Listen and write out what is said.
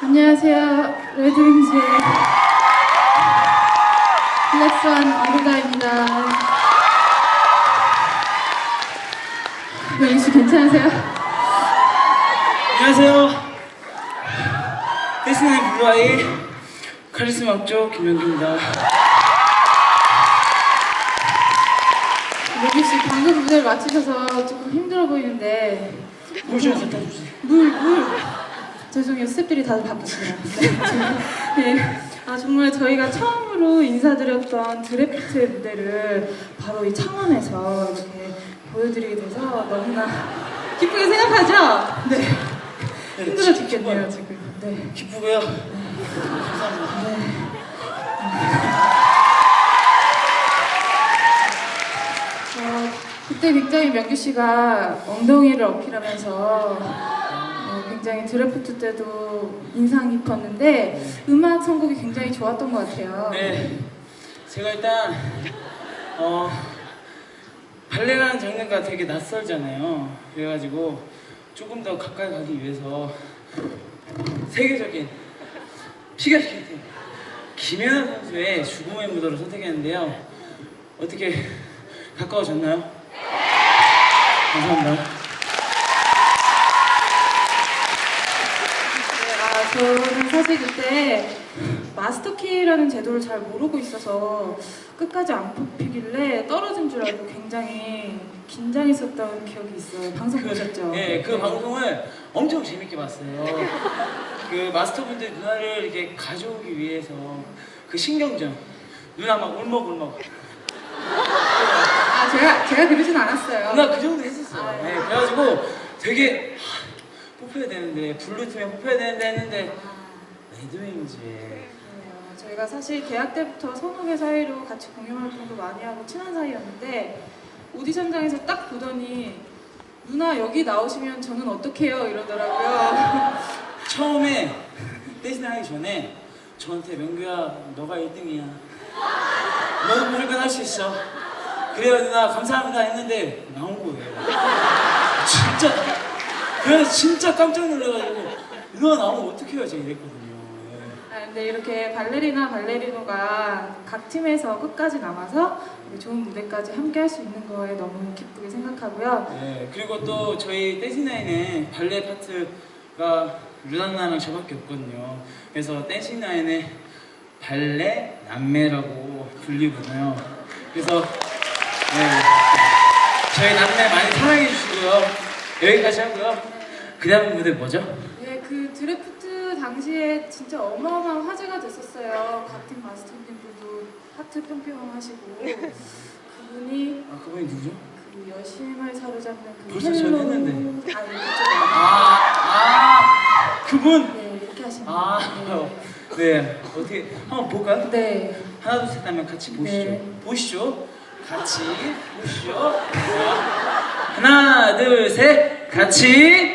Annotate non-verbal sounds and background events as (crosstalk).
안녕하세요. 레드윙즈의 블랙스완 이루가입니다. 명희 씨 괜찮으세요? 안녕하세요. 데스나인 블루아이 카리스마 업조 김현규입니다. 명희 씨 방금 무대를 마치셔서 조금 힘들어 보이는데 물좀 갖다 주세요. 물, 물. 죄송해요. 스태프들이 다들 바쁘시네요. 네. (laughs) 아, 정말 저희가 처음으로 인사드렸던 드래프트 무대를 바로 이 창원에서 이렇게 보여드리게 돼서 너무나 기쁘게 생각하죠? 네. 힘들어 죽겠네요, 지금. 네. 기쁘고요. 감사합니다. 네. 어, 그때 굉장히 명규 씨가 엉덩이를 어필하면서 어, 굉장히 드래프트 때도 인상 깊었는데 음악 선곡이 굉장히 좋았던 것 같아요. 네, 제가 일단 어 발레라는 장르가 되게 낯설잖아요. 그래가지고 조금 더 가까이 가기 위해서 세계적인 피겨 스케이팅 김연아 선수의 죽음의 무도를 선택했는데요. 어떻게 가까워졌나요? 감사합니다. 아, 저는 사실 그때 마스터키라는 제도를 잘 모르고 있어서 끝까지 안 뽑히길래 떨어진 줄 알고 굉장히 긴장했었던 기억이 있어요. 방송 보셨죠? 네, 그 방송을 엄청 재밌게 봤어요. 그 마스터분들 누나를 이렇게 가져오기 위해서 그 신경전 누나 막 울먹울먹 아, 제가, 제가 그러진 않았어요. 누나 그 정도 했었어요. 아, 네, 그래가지고 되게 하, 뽑혀야 되는데 블루 팀에 뽑혀야 되는데 했는데 레드윙즈에. 어, 저희가 사실 대학 때부터 선후배 사이로 같이 공연 활동도 많이 하고 친한 사이였는데 오디션장에서 딱 보더니 누나 여기 나오시면 저는 어떡해요? 이러더라고요. (laughs) 처음에 떼신 하기 전에 저한테 명규야 너가 1등이야. 너는 무조건 할 수 있어. 그래요 누나. 감사합니다 했는데 나온 거예요. (laughs) 진짜 그래서 진짜 깜짝 놀라가지고 누나 나오면 어떡해요 제가 이랬거든요 예. 아, 근데 이렇게 발레리나 발레리노가 각 팀에서 끝까지 남아서 이렇게 좋은 무대까지 함께 할 수 있는 거에 너무 기쁘게 생각하고요. 네, 그리고 또 저희 댄싱나인에 발레 파트가 루나나랑 저밖에 없거든요. 그래서 댄싱나인의 발레 남매라고 불리거든요. 그래서 네, 저희 남매 많이 사랑해 주시고요. 여기까지 하고요. 그 다음 무대 뭐죠? 네, 그 드래프트 당시에 진짜 어마어마한 화제가 됐었어요. 같은 마스터님들도 하트 평평 하시고 그분이 아 그분이 누구죠? 그 여심을 사로잡는 그 벌써 전 했는데. 아, 이렇게 아, 아 그분. 좀- 네, 이렇게 하시는 아, 네 어떻게 한번 볼까요? 네. 네. 하나 둘셋 하면 같이 보시죠. 네. 보시죠. 같이 보시죠. 하나 둘 셋 같이